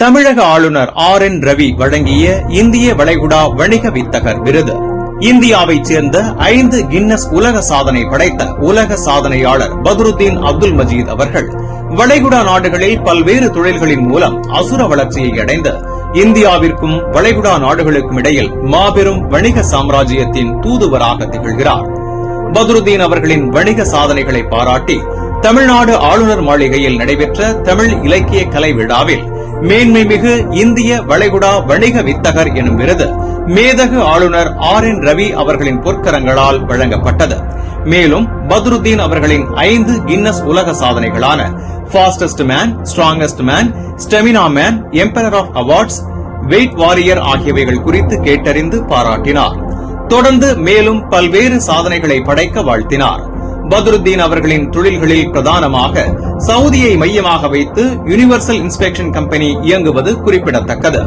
தமிழக ஆளுநர் R N Ravi வழங்கிய இந்திய வளைகுடா வணிக வித்தகர் விருது. இந்தியாவைச் சேர்ந்த ஐந்து கின்னஸ் உலக சாதனை படைத்த உலக சாதனையாளர் பத்ருத்தீன் அப்துல் மஜீத் அவர்கள் வளைகுடா நாடுகளில் பல்வேறு தொழில்களின் மூலம் அசுர வளர்ச்சியை அடைந்து இந்தியாவிற்கும் வளைகுடா நாடுகளுக்கும் இடையில் மாபெரும் வணிக சாம்ராஜ்யத்தின் தூதுவராக திகழ்கிறார். பத்ருதீன் அவர்களின் வணிக சாதனைகளை பாராட்டி தமிழ்நாடு ஆளுநர் மாளிகையில் நடைபெற்ற தமிழ் இலக்கிய கலை விழாவில் மேன்மைமிகு இந்திய வளைகுடா வணிக வித்தகர் எனும் விருது. மேதகு ஆளுநர் ஆர் என் ரவி அவர்களின் பொற்கரங்களால் வழங்கப்பட்டது. மேலும் பத்ருதீன் அவர்களின் ஐந்து கின்னஸ் உலக சாதனைகளான fastest man strongest man stamina man emperor of awards weight warrior ஆகியவைகள் குறித்து கேட்டறிந்து பாராட்டினார். தொடர்ந்து மேலும் பல்வேறு சாதனைகளை படைக்க வாழ்த்தினார். பத்ருத்தீன் அவர்களின் தொழில்களில் பிரதானமாக சவுதியை மையமாக வைத்து யுனிவர்சல் இன்ஸ்பெக்ஷன் கம்பெனி இயங்குவது குறிப்பிடத்தக்கது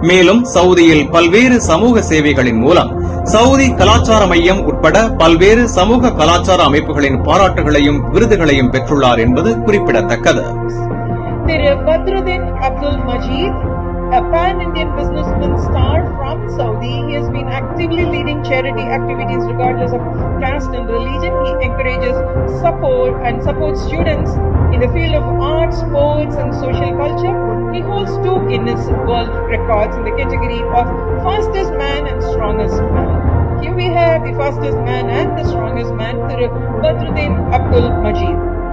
மேலும் சவுதியில் பல்வேறு சமூக சேவைகளின் மூலம் சவுதி கலாச்சார மையம் உட்பட பல்வேறு சமூக கலாச்சார அமைப்புகளின் பாராட்டுகளையும் விருதுகளையும் பெற்றுள்ளார் என்பது குறிப்பிடத்தக்கது திரு Badruddin Abdul Majeed a pan-Indian businessman star from Saudi. He has been actively charity activities regardless of caste and religion. He encourages support and supports students in the field of art, sports and social culture. He holds two Guinness World Records in the category of fastest man and strongest man. Here we have the fastest man and the strongest man, Badruddin Abdul Majid.